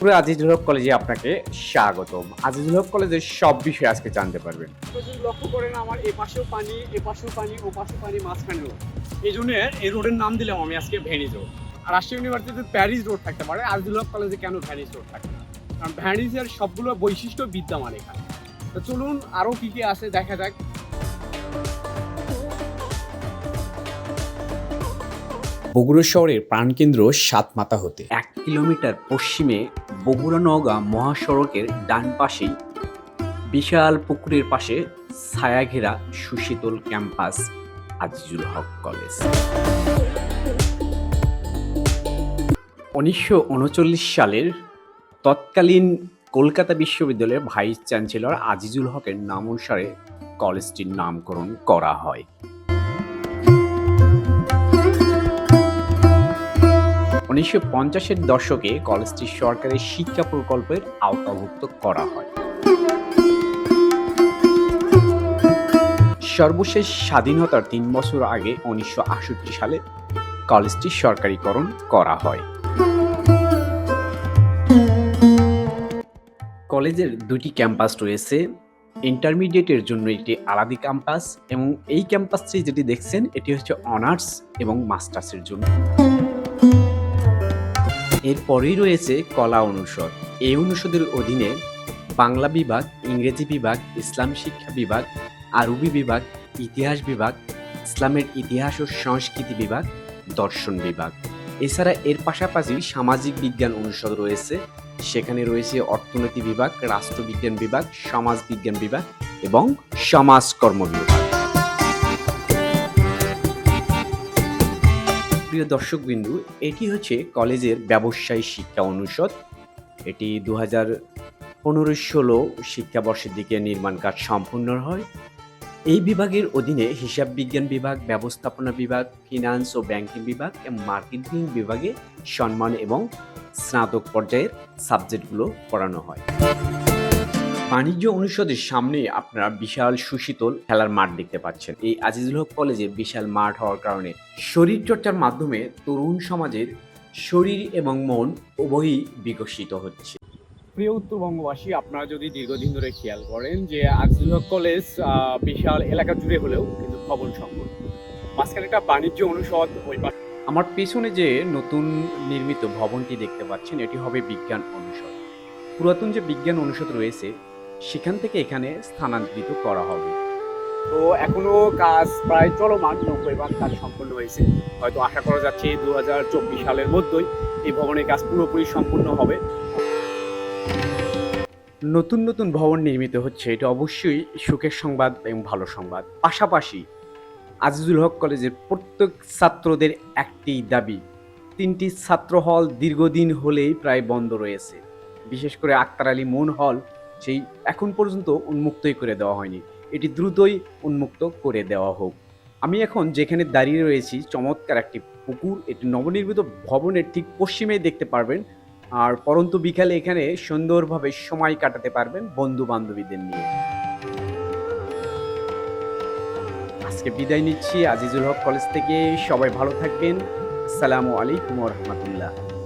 পুরো আজিজুল হক কলেজে আপনাকে স্বাগতম। আজিজুল হক কলেজের সব বিষয়ে আজকে জানতে পারবেন। লক্ষ্য করেন আমার এ পাশেও পানি, এ পাশেও পানি, ও পাশেও পানি মাঝখানে রোড এই জন্য এই রোডের নাম দিলাম আমি আজকে ভ্যানিজ রোড। আর রাজশাহী ইউনিভার্সিটিতে প্যারিস রোড থাকতে পারে আজিজুল হক কলেজে কেন ভ্যানিজ রোড থাকে না? কারণ ভ্যানিজের সবগুলো বৈশিষ্ট্য বিদ্যমান এখানে। তো চলুন আরও কী কী আছে দেখা যাক। বগুড়া শহরের প্রাণকেন্দ্র সাতমাতা হতে। এক কিলোমিটার পশ্চিমে বগুড়া নওগাঁ মহাসড়কের ডান পাশেই বিশাল পুকুরের পাশে ছায়াঘেরা সুশীতল ক্যাম্পাস আজিজুল হক কলেজ। উনিশশো উনচল্লিশ সালের তৎকালীন কলকাতা বিশ্ববিদ্যালয়ের ভাইস চ্যান্সেলর আজিজুল হকের নাম অনুসারে কলেজটির নামকরণ করা হয়। উনিশশো পঞ্চাশের দশকে কলেজটি সরকারি শিক্ষা প্রকল্পের আওতাভুক্ত করা হয়। সর্বশেষ স্বাধীনতার তিন বছর আগে উনিশশো আটষট্টি সালে কলেজটি সরকারিকরণ করা হয়। কলেজের দুটি ক্যাম্পাস রয়েছে, ইন্টারমিডিয়েটের জন্য একটি আলাদা ক্যাম্পাস এবং এই ক্যাম্পাসটি যেটি দেখছেন, এটি হচ্ছে অনার্স এবং মাস্টার্সের জন্য। এরপরেই রয়েছে কলা অনুষদ। এই অনুষদের অধীনে বাংলা বিভাগ, ইংরেজি বিভাগ, ইসলাম শিক্ষা বিভাগ, আরবি বিভাগ, ইতিহাস বিভাগ, ইসলামের ইতিহাস ও সংস্কৃতি বিভাগ, দর্শন বিভাগ। এছাড়া এর পাশাপাশি সামাজিক বিজ্ঞান অনুষদ রয়েছে। সেখানে রয়েছে অর্থনীতি বিভাগ, রাষ্ট্রবিজ্ঞান বিভাগ সমাজ বিজ্ঞান বিভাগ এবং সমাজকর্ম বিভাগ। প্রিয় দর্শকবিন্দু, এটি হচ্ছে কলেজের ব্যবসায়ী শিক্ষা অনুষদ। এটি দু হাজার পনেরো ষোলো শিক্ষাবর্ষের দিকে নির্মাণ কাজ সম্পূর্ণ হয়। এই বিভাগের অধীনে হিসাব বিজ্ঞান বিভাগ, ব্যবস্থাপনা বিভাগ, ফিনান্স ও ব্যাংকিং বিভাগ এবং মার্কেটিং বিভাগে সম্মান এবং স্নাতক পর্যায়ের সাবজেক্টগুলো পড়ানো হয়। বাণিজ্য অনুষদের সামনে আপনারা বিশাল সুশীতল খেলার মাঠ দেখতে পাচ্ছেন। এই আজিজুল হক কলেজে বিশাল মাঠ হওয়ার কারণে শরীর চর্চার মাধ্যমে তরুণ সমাজের শরীর এবং মন উভয়ই বিকশিত হচ্ছে। প্রিয় উত্তরবঙ্গবাসী আপনারা যদি দীর্ঘদিন ধরে খেয়াল করেন যে আজিজুল হক কলেজ বিশাল এলাকা জুড়ে হলেও কিন্তু ভবন সংকট মাঝখানে একটা বাণিজ্য অনুষদ ওই আমার পেছনে যে নতুন নির্মিত ভবনটি দেখতে পাচ্ছেন এটি হবে বিজ্ঞান অনুষদ। পুরাতন যে বিজ্ঞান অনুষদ রয়েছে সেখান থেকে এখানে স্থানান্তরিত করা হবে। তো এখনও কাজ প্রায় চলমান নব্বই ভাগ কাজ সম্পন্ন হয়েছে। হয়তো আশা করা যাচ্ছে দু হাজার চব্বিশ সালের মধ্যেই এই ভবনের কাজ পুরোপুরি সম্পূর্ণ হবে। নতুন নতুন ভবন নির্মিত হচ্ছে এটা অবশ্যই সুখের সংবাদ এবং ভালো সংবাদ। পাশাপাশি আজিজুল হক কলেজের প্রত্যেক ছাত্রদের একটি দাবি তিনটি ছাত্র হল দীর্ঘদিন হলেই প্রায় বন্ধ রয়েছে। বিশেষ করে আক্তার আলী মন হল সেই এখন পর্যন্ত উন্মুক্তই করে দেওয়া হয়নি। এটি দ্রুতই উন্মুক্ত করে দেওয়া হোক। আমি এখন যেখানে দাঁড়িয়ে রয়েছি, চমৎকার একটি পুকুর, এটি নবনির্মিত ভবনের ঠিক পশ্চিমেই দেখতে পারবেন। আর পরন্তু বিকালে এখানে সুন্দরভাবে সময় কাটাতে পারবেন বন্ধু বান্ধবীদের নিয়ে। আজকে বিদায় নিচ্ছি। আজিজুল হক কলেজ থেকে সবাই ভালো থাকবেন। আসসালামু আলাইকুম রহমতুল্লাহ।